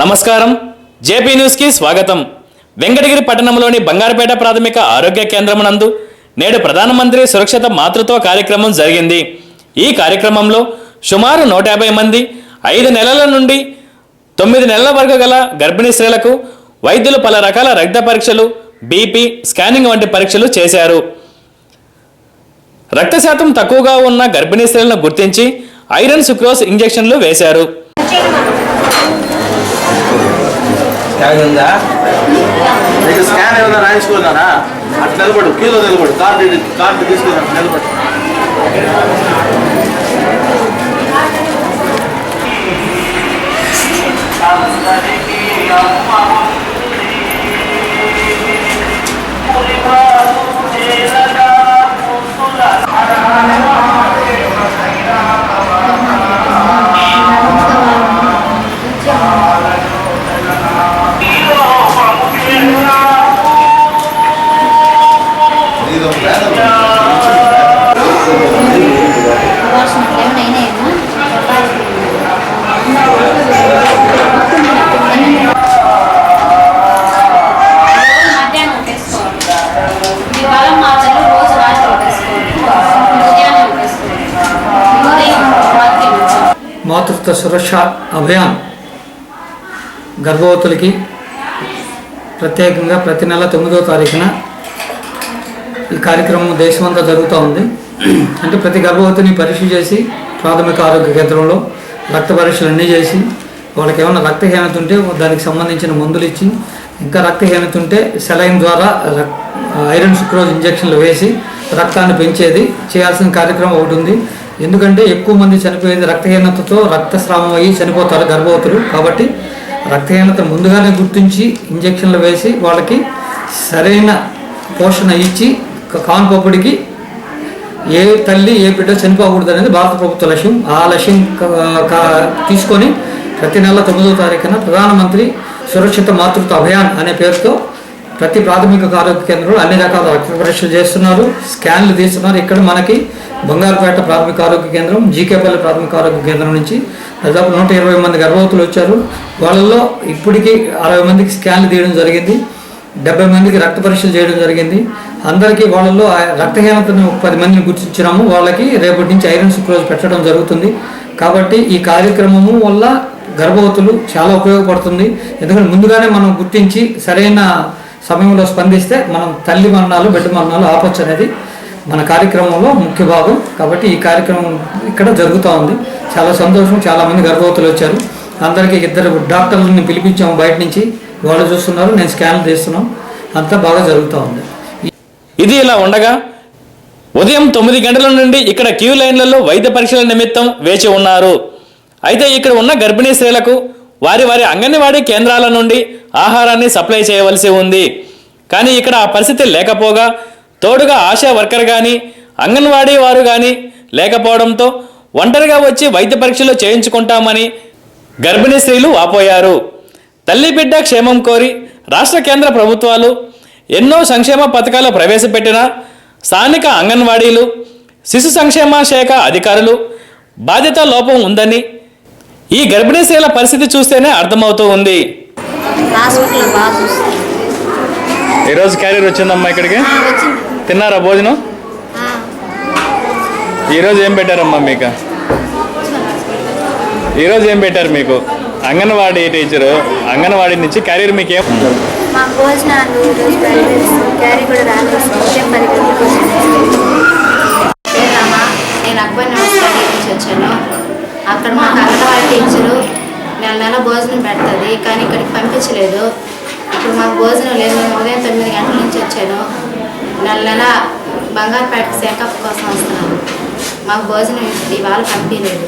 నమస్కారం. జేపీ న్యూస్కి స్వాగతం. వెంకటగిరి పట్టణంలోని బంగారపేట ప్రాథమిక ఆరోగ్య కేంద్రం నందు నేడు ప్రధానమంత్రి సురక్షిత మాతృత్వ కార్యక్రమం జరిగింది. ఈ కార్యక్రమంలో సుమారు నూట యాభై మంది ఐదు నెలల నుండి తొమ్మిది నెలల వరకు గల గర్భిణీ స్త్రీలకు వైద్యులు పలు రకాల రక్త పరీక్షలు బీపీ స్కానింగ్ వంటి పరీక్షలు చేశారు. రక్త శాతం తక్కువగా ఉన్న గర్భిణీ స్త్రీలను గుర్తించి ఐరన్ సుక్రోస్ ఇంజెక్షన్లు వేశారు. స్కాన్ ఉందా నీకు స్కాన్ ఏమైనా రాయించుకున్నారా అట్లా నిలబడు క్యూలో నిలబడు కార్డు ఇటు- కార్డు తీసుకుని అట్లా నిలబడు ఇది మాతృత్వ సురక్ష అభియాన్ గర్భవతులకి ప్రత్యేకంగా ప్రతి నెల తొమ్మిదో తారీఖున ఈ కార్యక్రమం దేశమంతా జరుగుతూ ఉంది. అంటే ప్రతి గర్భవతిని పరీక్ష చేసి ప్రాథమిక ఆరోగ్య కేంద్రంలో రక్త పరీక్షలు అన్నీ చేసి వాళ్ళకి ఏమైనా రక్తహీనత ఉంటే దానికి సంబంధించిన మందులు ఇచ్చి ఇంకా రక్తహీనత ఉంటే సెలైన్ ద్వారా రక్- ఐరన్ సుక్రోజ్ ఇంజక్షన్లు వేసి రక్తాన్ని పెంచేది చేయాల్సిన కార్యక్రమం ఒకటి ఉంది. ఎందుకంటే ఎక్కువ మంది చనిపోయేది రక్తహీనతతో రక్తస్రావం అయ్యి చనిపోతారు గర్భవతులు. కాబట్టి రక్తహీనత ముందుగానే గుర్తించి ఇంజక్షన్లు వేసి వాళ్ళకి సరైన పోషణ ఇచ్చి క- ఏ తల్లి ఏ బిడ్డ చనిపోకూడదు అనేది భారత ప్రభుత్వ లక్ష్యం. ఆ లక్ష్యం తీసుకొని ప్రతి నెల తొమ్మిదో తారీఖున ప్రధానమంత్రి సురక్షిత మాతృత్వ అభియాన్ అనే పేరుతో ప్రతి ప్రాథమిక ఆరోగ్య కేంద్రంలో అన్ని రకాల రక్త పరీక్షలు చేస్తున్నారు. స్కాన్లు తీస్తున్నారు. ఇక్కడ మనకి బంగారుపేట ప్రాథమిక ఆరోగ్య కేంద్రం జీకేపల్లి ప్రాథమిక ఆరోగ్య కేంద్రం నుంచి దాదాపు నూట ఇరవై మంది గర్భవతులు వచ్చారు. వాళ్ళల్లో ఇప్పటికీ అరవై మందికి స్కాన్లు తీయడం జరిగింది. డెబ్బై మందికి రక్త పరీక్షలు చేయడం జరిగింది. అందరికీ వాళ్ళలో ఆ రక్తహీనతను పది మందిని గుర్తించినాము. వాళ్ళకి రేపటి నుంచి ఐరన్ సుక్రోజ్ పెట్టడం జరుగుతుంది. కాబట్టి ఈ కార్యక్రమము వల్ల గర్భవతులు చాలా ఉపయోగపడుతుంది. ఎందుకంటే ముందుగానే మనం గుర్తించి సరైన సమయంలో స్పందిస్తే మనం తల్లి మరణాలు బిడ్డ మరణాలు ఆపొచ్చు అనేది మన కార్యక్రమంలో ముఖ్య భాగం. కాబట్టి ఈ కార్యక్రమం ఇక్కడ జరుగుతూ ఉంది. చాలా సంతోషం. చాలామంది గర్భవతులు వచ్చారు. అందరికీ ఇద్దరు డాక్టర్లని పిలిపించాము బయట నుంచి. వాళ్ళు చూస్తున్నారు. నేను స్కాన్లు తీస్తున్నాం. అంతా బాగా జరుగుతూ ఉంది. ఇది ఇలా ఉండగా ఉదయం తొమ్మిది గంటల నుండి ఇక్కడ క్యూ లైన్లలో వైద్య పరీక్షల నిమిత్తం వేచి ఉన్నారు. అయితే ఇక్కడ ఉన్న గర్భిణీ స్త్రీలకు వారి వారి అంగన్వాడీ కేంద్రాల నుండి ఆహారాన్ని సప్లై చేయవలసి ఉంది. కానీ ఇక్కడ ఆ పరిస్థితి లేకపోగా తోడుగా ఆశా వర్కర్ కానీ అంగన్వాడీ వారు కానీ లేకపోవడంతో ఒంటరిగా వచ్చి వైద్య పరీక్షలు చేయించుకుంటామని గర్భిణీ స్త్రీలు వాపోయారు. తల్లి బిడ్డ క్షేమం కోరి రాష్ట్ర కేంద్ర ప్రభుత్వాలు ఎన్నో సంక్షేమ పథకాలు ప్రవేశపెట్టిన స్థానిక అంగన్వాడీలు శిశు సంక్షేమ శాఖ అధికారులు బాధ్యత లోపం ఉందని ఈ గర్భిణీ స్త్రీల పరిస్థితి చూస్తేనే అర్థమవుతూ ఉంది. ఈరోజు క్యారియర్ వచ్చిందమ్మా ఇక్కడికి? తిన్నారా భోజనం? ఆ, ఈరోజు ఏం పెట్టారమ్మా మీకు? ఈరోజు ఏం పెట్టారు మీకు? అంగన్వాడీ టీచరు అంగన్వాడీ నుంచి క్యారియర్ మీకు ఏం భోజనాలు ఈరోజు బయలుదేరి క్యారీ కూడా రాలేదు ఉదయం పది గంటలకు లేదమ్మా నేను అక్బర్ స్టడీ నుంచి వచ్చాను అక్కడ మాకు అంగన్వాడీ టీచరు నెల నెల భోజనం పెడుతుంది కానీ ఇక్కడికి పంపించలేదు. ఇప్పుడు మాకు భోజనం లేదు నేను ఉదయం తొమ్మిది గంటల నుంచి వచ్చాను. నెల నెల బంగారుపేట చెకప్ కోసం వస్తున్నాను మాకు భోజనం ఇవాళ పంపించలేదు.